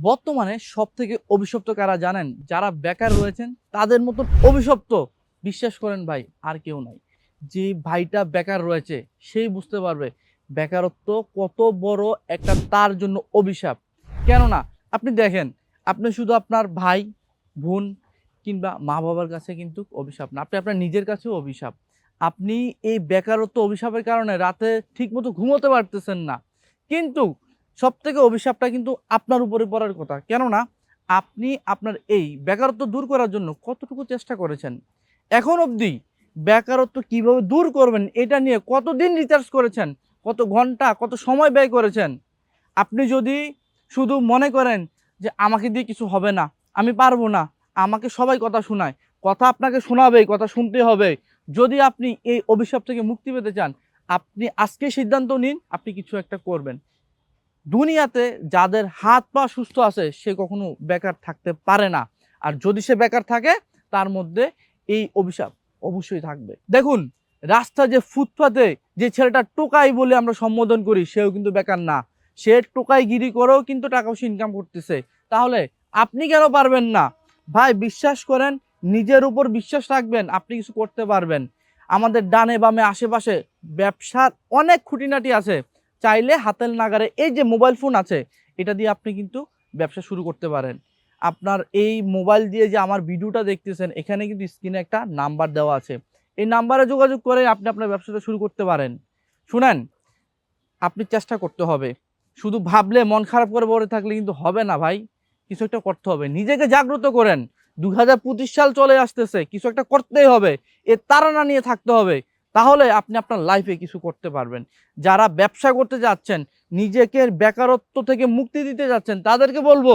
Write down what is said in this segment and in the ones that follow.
বর্তমানে সব থেকে অভিশপ্ত কারা জানেন? যারা বেকার রয়েছেন, তাদের মতন অভিশপ্ত। বিশ্বাস করেন ভাই, আর কেউ নাই। যে ভাইটা বেকার রয়েছে, সেই বুঝতে পারবে বেকারত্ব কত বড় একটা তার জন্য অভিশাপ। কেননা, আপনি দেখেন, আপনি শুধু আপনার ভাই, বোন কিংবা মা বাবার কাছে কিন্তু অভিশাপ না, আপনি আপনার নিজের কাছেও অভিশাপ। আপনি এই বেকারত্ব অভিশাপের কারণে রাতে ঠিকমতো ঘুমোতে পারতেছেন না। কিন্তু সব থেকে অভিশাপটা কিন্তু আপনার উপরে পড়ার কথা। কেননা আপনি আপনার এই বেকারত্ব দূর করার জন্য কতটুকু চেষ্টা করেছেন? এখন অবধি বেকারত্ব কীভাবে দূর করবেন এটা নিয়ে কতদিন রিসার্চ করেছেন? কত ঘণ্টা, কত সময় ব্যয় করেছেন? আপনি যদি শুধু মনে করেন যে আমাকে দিয়ে কিছু হবে না, আমি পারব না, আমাকে সবাই কথা শোনায়, কথা আপনাকে শোনাবে, কথা শুনতে হবে। যদি আপনি এই অভিশাপ থেকে মুক্তি পেতে চান, আপনি আজকে সিদ্ধান্ত নিন, আপনি কিছু একটা করবেন। দুনিয়াতে যাদের হাত পা সুস্থ আছে, সে কখনো বেকার থাকতে পারে না। আর যদি সে বেকার থাকে, তার মধ্যে এই অভিশাপ অবশ্যই থাকবে। দেখুন, রাস্তা যে ফুটপাতে যে ছেলেটা টোকাই বলে আমরা সম্বোধন করি, সেও কিন্তু বেকার না। সে টোকাই গিরি করেও কিন্তু টাকা পয়সা ইনকাম করতেছে। তাহলে আপনি কেন পারবেন না? ভাই, বিশ্বাস করেন, নিজের উপর বিশ্বাস রাখবেন, আপনি কিছু করতে পারবেন। আমাদের ডানে বামে আশেপাশে ব্যবসার অনেক খুঁটিনাটি আছে। চাইলে হাতের নাগারে এই যে মোবাইল ফোন আছে, এটা দিয়ে আপনি কিন্তু ব্যবসা শুরু করতে পারেন। আপনার এই মোবাইল দিয়ে যে আমার ভিডিওটা দেখতেছেন, এখানে কিন্তু স্ক্রিনে একটা নাম্বার দেওয়া আছে। এই নাম্বারে যোগাযোগ করে আপনি আপনার ব্যবসাটা শুরু করতে পারেন। শুনেন, আপনি চেষ্টা করতে হবে। শুধু ভাবলে মন খারাপ করে পড়ে থাকলে কিন্তু হবে না ভাই। কিছু একটা করতে হবে। নিজেকে জাগ্রত করেন। দু হাজার পঁচিশ সাল চলে আসতেছে, কিছু একটা করতেই হবে। এ তাড়না নিয়ে থাকতে হবে। তাহলে আপনি আপনার লাইফে কিছু করতে পারবেন। যারা ব্যবসা করতে যাচ্ছেন, নিজেকে বেকারত্ব থেকে মুক্তি দিতে যাচ্ছেন, তাদেরকে বলব,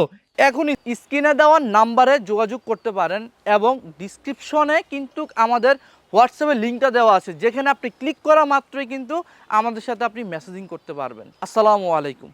এখনই স্ক্রিনে দেওয়ার নাম্বারে যোগাযোগ করতে পারেন এবং ডিসক্রিপশনে কিন্তু আমাদের হোয়াটসঅ্যাপে লিঙ্কটা দেওয়া আছে। যেখানে আপনি ক্লিক করা মাত্রই কিন্তু আমাদের সাথে আপনি মেসেজিং করতে পারবেন। আসসালামু আলাইকুম।